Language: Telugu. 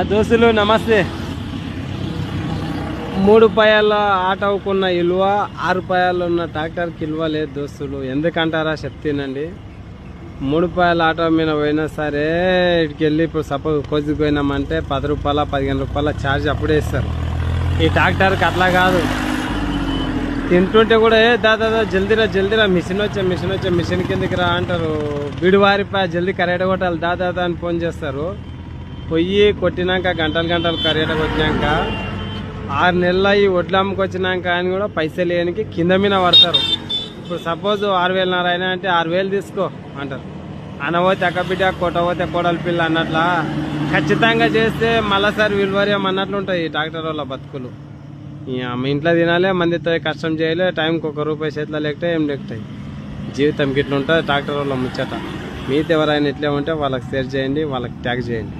ఆ దోస్తులు నమస్తే. మూడు పాయాల ఆట అవుకున్న ఇలువ ఆరు పాయాలు ఉన్న ట్రాక్టర్కి ఇలువ లేదు దోస్తులు. ఎందుకంటారా చెప్తానండి? మూడు పాయాల ఆటో మీద పోయినా సరే ఇటుకి వెళ్ళి ఇప్పుడు సపోజ్ కొద్దికి పోయినామంటే పది రూపాయల పదిహేను రూపాయల ఛార్జ్ అప్పుడే ఇస్తారు. ఈ ట్రాక్టర్కి అట్లా కాదు. తింటుంటే కూడా ఏ దాదా జల్దిరా జల్దీరా జల్దీరా మిషన్ వచ్చే మిషన్ వచ్చే మిషన్ కిందకి రా అంటారు. బిడివారిపా జల్దీ కరెక్ట్ కొట్టాలి దాదా అని ఫోన్ చేస్తారు. పొయ్యి కొట్టినాక గంటలు గంటలు కరెక్ట్ వచ్చినాక ఆరు నెలల ఈ వడ్లు అమ్ముకొచ్చినాక అని కూడా పైసలు లేనికి కింద మీద పడతారు. ఇప్పుడు సపోజ్ ఆరు వేలన్నర అయినా అంటే ఆరు వేలు తీసుకో అంటారు. అనబోతే అక్క బిడ్డ కొట్టబోతే కోడలి పిల్ల అన్నట్లా ఖచ్చితంగా చేస్తే మళ్ళీసారి విలువరేం అన్నట్లు ఉంటాయి ట్రాక్టర్ వాళ్ళ బతుకులు. మీ ఇంట్లో తినాలి మందితో కష్టం చేయలే టైంకి ఒక రూపాయి చేతిలో లేకపోతే ఏం లేకుంటాయి జీవితం గిట్లుంటుంది ట్రాక్టర్ వాళ్ళ ముచ్చట. మీతో ఎవరైనా ఇట్లే ఉంటే వాళ్ళకి షేర్ చేయండి వాళ్ళకి ట్యాగ్ చేయండి.